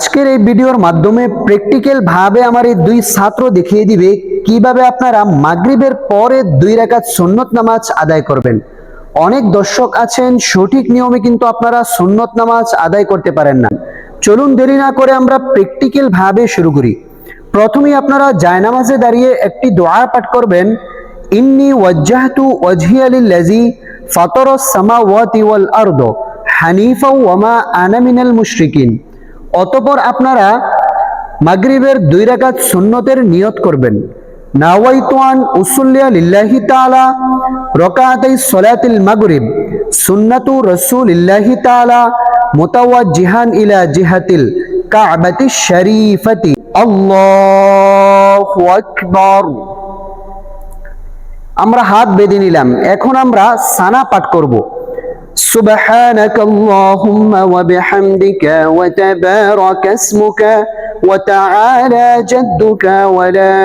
আজকের এই ভিডিওর মাধ্যমে প্র্যাকটিক্যাল ভাবে আমার এই দুই ছাত্র দেখিয়ে দিবে কীভাবে আপনারা মাগরিবের পরে দুই রাকাত সুন্নত নামাজ আদায় করবেন। অনেক দর্শক আছেন, সঠিক নিয়মে কিন্তু আপনারা সুন্নত নামাজ আদায় করতে পারেন না। চলুন দেরি না করে আমরা প্র্যাকটিক্যাল ভাবে শুরু করি। প্রথমেই আপনারা জায়নামাজে দাঁড়িয়ে একটি দোয়া পাঠ করবেন, ইন্নি ওয়াজ্জাহতু ওয়াজহিয়া লিল্লাযী ফাতারাস সামাওয়াতি ওয়াল আরদ হানিফা ওয়া মা আনা মিনাল মুশরিকিন। অতঃপর আপনারা মাগরিবের দুই রাকাত সুন্নতের নিয়ত করবেন। নাওয়াইতু আন উসুল্লিয়া লিল্লাহি তাআলা রাকাতাই সালাতিল মাগরিব, সুন্নাতু রাসূলিল্লাহি তাআলা, মুতাওয়াজ্জিহান ইলা জিহাতিল কাবাতি শরীফাতি। আল্লাহু আকবার। আমরা হাত বেঁধে নিলাম। এখন আমরা সানা পাঠ করব। سبحانك اللهم وبحمدك وتبارك اسمك وتعالى جدك ولا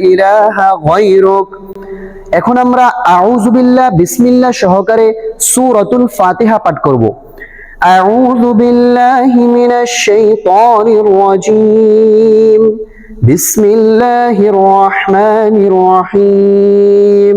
إله غيرك এখন আমরা আউযু বিল্লাহ বিসমিল্লাহ সহকারে সূরাতুল ফাতিহা পাঠ করব আউযু বিল্লাহি মিনাশ শাইতানির রাজীম বিসমিল্লাহির রহমানির রহিম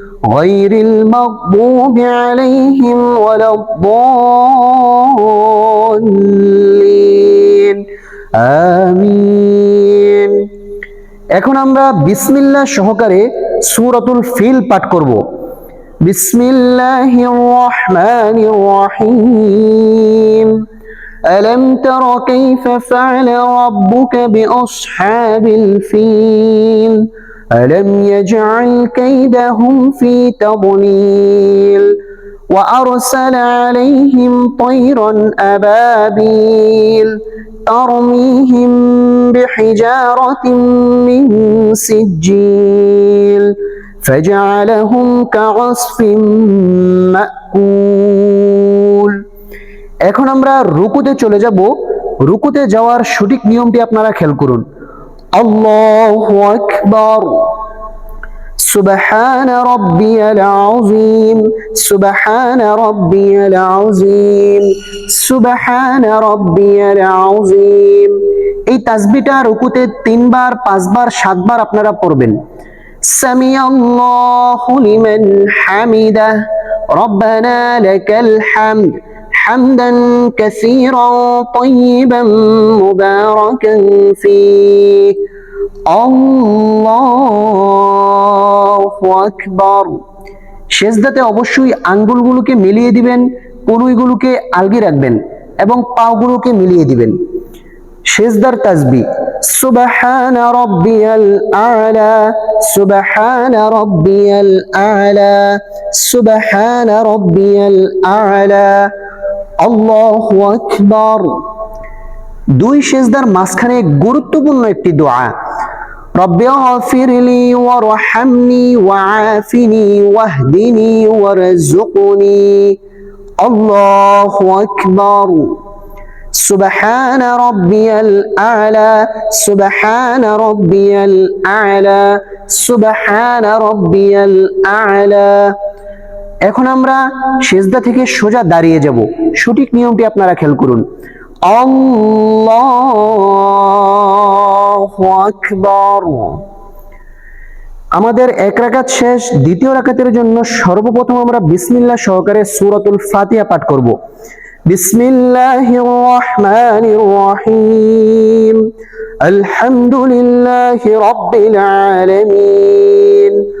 غير المغضوب عليهم ولا الضالين আমিন এখন আমরা বিসমিল্লাহ সহকারে সূরাতুল ফিল পাঠ করব বিসমিল্লাহির রহমানির রহিম ألم تر كيف فعل ربك بأصحاب الفيل ألم يجعل كيدهم في تضليل وأرسل عليهم طيرا أبابيل ترميهم بحجارة من سجيل فجعلهم كعصف مأكول এখন আমরা রুকুতে চলে যাব রুকুতে যাওয়ার সঠিক নিয়মটি আপনারা খেয়াল করুন আল্লাহু আকবার سبحان ربي العظيم سبحان ربي العظيم سبحان ربي العظيم এই তাসবিটা রুকুতে তিনবার পাঁচবার সাতবার আপনারা পড়বেন সামি আল্লাহু লিমান হামিদা রব্বানা লাকাল হামদ حمدا كثيرا طيبا مباركا فيه الله أكبر সেজদাতে অবশ্যই আঙ্গুলগুলোকে মিলিয়ে দিবেন কনুইগুলোকে আলগি রাখবেন এবং পাগুলোকে মিলিয়ে দিবেন সেজদার তাসবি সুবহান রব্বিয়াল আলা সুবহান রব্বিয়াল আলা সুবহান রব্বিয়াল আলা আল্লাহু আকবার দুই সেজদার মাঝখানে গুরুত্বপূর্ণ একটি দোয়া رب اغفر لي وارحمني وعافني واهدني وارزقني الله أكبر سبحان ربي الأعلى سبحان ربي الأعلى سبحان ربي الأعلى এখন আমরা সেজদা থেকে সোজা দাঁড়িয়ে যাব। সঠিক নিয়মটি আপনারা খেয়াল করুন। আমাদের এক রাকাত শেষ, দ্বিতীয় রাকাতের জন্য সর্বপ্রথম আমরা বিসমিল্লাহ সহকারে সূরাতুল ফাতিহা পাঠ করব। বিসমিল্লাহির রহমানির রহিম। আলহামদুলিল্লাহি রাব্বিল আলামিন।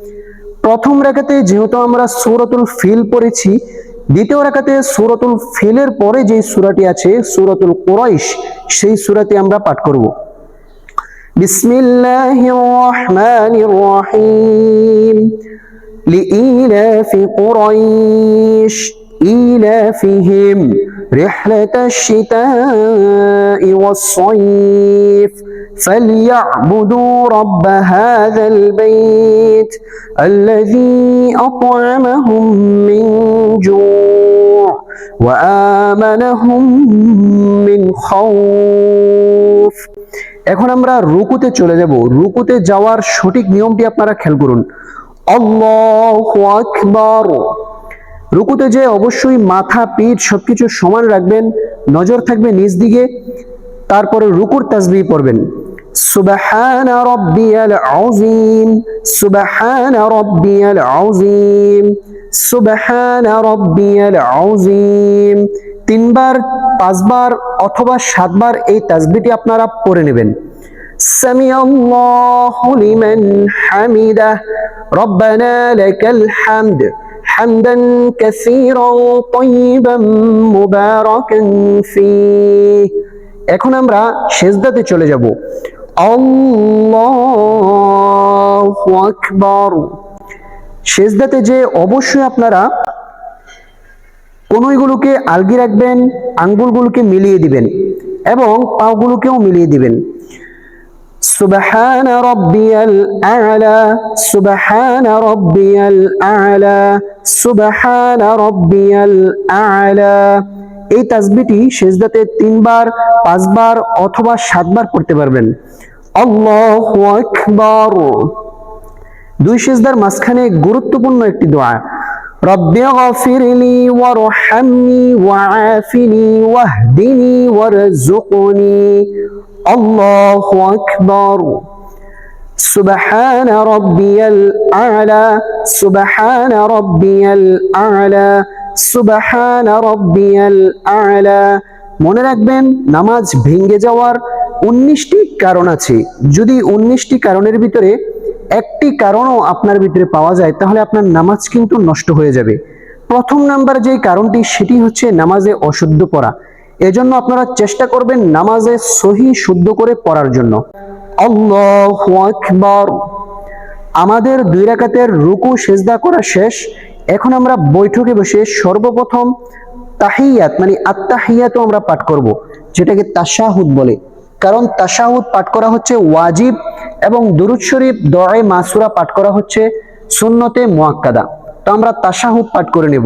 প্রথম রেখাতে যেহেতু আমরা সুরতুল ফিল পড়েছি, দ্বিতীয় রেখাতে সুরতুল ফিলের পরে যে সুরাটি আছে, সুরতুল কোরাইশ, সেই সুরাটি আমরা পাঠ করব। বিসমিল্লাহির রহমানির রহিম লিইলাফি কুরাইশ, ইলাফিহিম। رحلة الشتاء والصيف فليعبدوا رب هذا البيت الذي أطعمهم من جوع وآمنهم من خوف এখন আমরা রুকুতে চলে যাব রুকুতে যাওয়ার সঠিক নিয়মটি আপনারা খেয়াল করুন আল্লাহু আকবার রুকুতে যে অবশ্যই মাথা পিঠ সবকিছু সমান রাখবেন নজর থাকবে নিচ দিকে তারপরে রুকুর তাসবিহ পড়বেন সুবহান রাব্বিয়াল আযীম সুবহান রাব্বিয়াল আযীম সুবহান রাব্বিয়াল আযীম তিনবার পাঁচবার অথবা সাতবার এই তাসবিহটি আপনারা পড়ে নেবেন سمع الله لمن حمده ربنا لك الحمد حمدا كثيرا طيبا مباركا فيه এখন আমরা সেজদাতে চলে যাব আল্লাহু আকবার সেজদাতে যে অবশ্যই আপনারা কনুইগুলোকে আলগি রাখবেন আঙ্গুলগুলোকে মিলিয়ে দিবেন এবং পাগুলোকেও মিলিয়ে দিবেন سبحان ربي الأعلى سبحان ربي الأعلى سبحان ربي الأعلى এই তাসবিটি সেজদাতে তিনবার পাঁচবার অথবা সাতবার পড়তে পারবেন আল্লাহু আকবার দুই সেজদার মাঝখানে গুরুত্বপূর্ণ একটি দোয়া রব্বি গফিরলি ওয়ারহামনি ওয়াআফিনি ওয়াহদিনি ওয়ারযুকনি আল্লাহু আকবার سبحان ربي الأعلى سبحان ربي الأعلى سبحان ربي الأعلى মনে রাখবেন নামাজ ভেঙে যাওয়ার উনিশটি কারণ আছে যদি উনিশটি কারণের ভিতরে একটি কারণও আপনার ভিতরে পাওয়া যায় তাহলে আপনার নামাজ কিন্তু নষ্ট হয়ে যাবে প্রথম নাম্বার যে কারণটি সেটি হচ্ছে নামাজে অশুদ্ধ পড়া এজন্য আপনারা চেষ্টা করবেন নামাজে সহি শুদ্ধ করে পড়ার জন্য। আল্লাহু আকবার। আমাদের দুই রাকাতের রুকু, সেজদা করা শেষ। এখন আমরা বৈঠকে বসে সর্বপ্রথম তাহিয়াত মানে আত্মাহিয়াতও আমরা পাঠ করব, যেটাকে তাশাহুদ বলে। কারণ তাশাহুদ পাঠ করা হচ্ছে ওয়াজিব এবং দুরুদ শরীফ দয়ে মাসুরা পাঠ করা হচ্ছে সুন্নতে মোয়াক্কাদা। তো আমরা তাশাহুদ পাঠ করে নেব।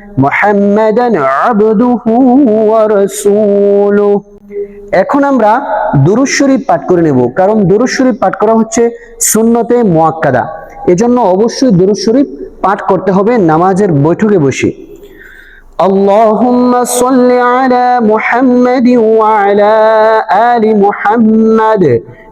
محمدا عبده ورسوله এখন আমরা দুরুদ শরীফ পাঠ করে নেব কারণ দুরুদ শরীফ পাঠ করা হচ্ছে সুন্নতে মুয়াক্কাদা এজন্য অবশ্যই দুরুদ শরীফ পাঠ করতে হবে নামাজের বৈঠকে বসে اللهم صل على محمد وعلى آل محمد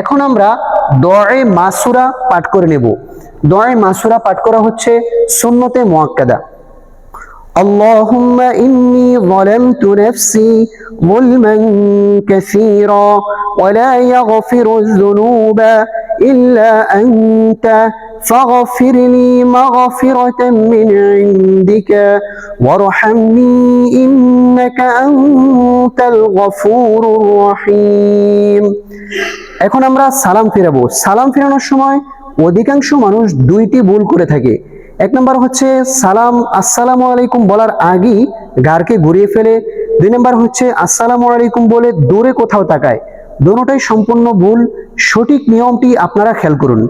এখন আমরা দয়ে মাসুরা পাঠ করে নেব দয়ে মাসুরা পাঠ করা হচ্ছে সুন্নতে মুয়াক্কাদা اللهم إني ظلمت نفسي ظلما كثيرا ولا يغفر الذنوب إلا أنت فاغفر لي مغفرة من عندك وارحمني এখন আমরা সালাম ফেরাবো। সালাম ফেরানোর সময় অধিকাংশ মানুষ দুইটি ভুল করে থাকে। এক নম্বর হচ্ছে সালাম, আসসালামু আলাইকুম বলার আগেই গারকে ঘুরিয়ে ফেলে। দুই নম্বর হচ্ছে আসসালামু আলাইকুম বলে দূরে কোথাও তাকায়। দুটোই সম্পূর্ণ ভুল। সঠিক নিয়মটি আপনারা খেয়াল করুন।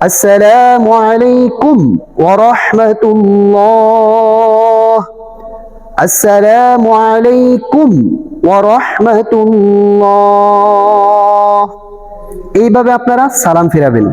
আসসালামু আলাইকুম ওয়া রাহমাতুল্লাহ। আসসালামু আলাইকুম ওয়া রাহমাতুল্লাহ এইভাবে আপনারা সালাম ফিরাবেন।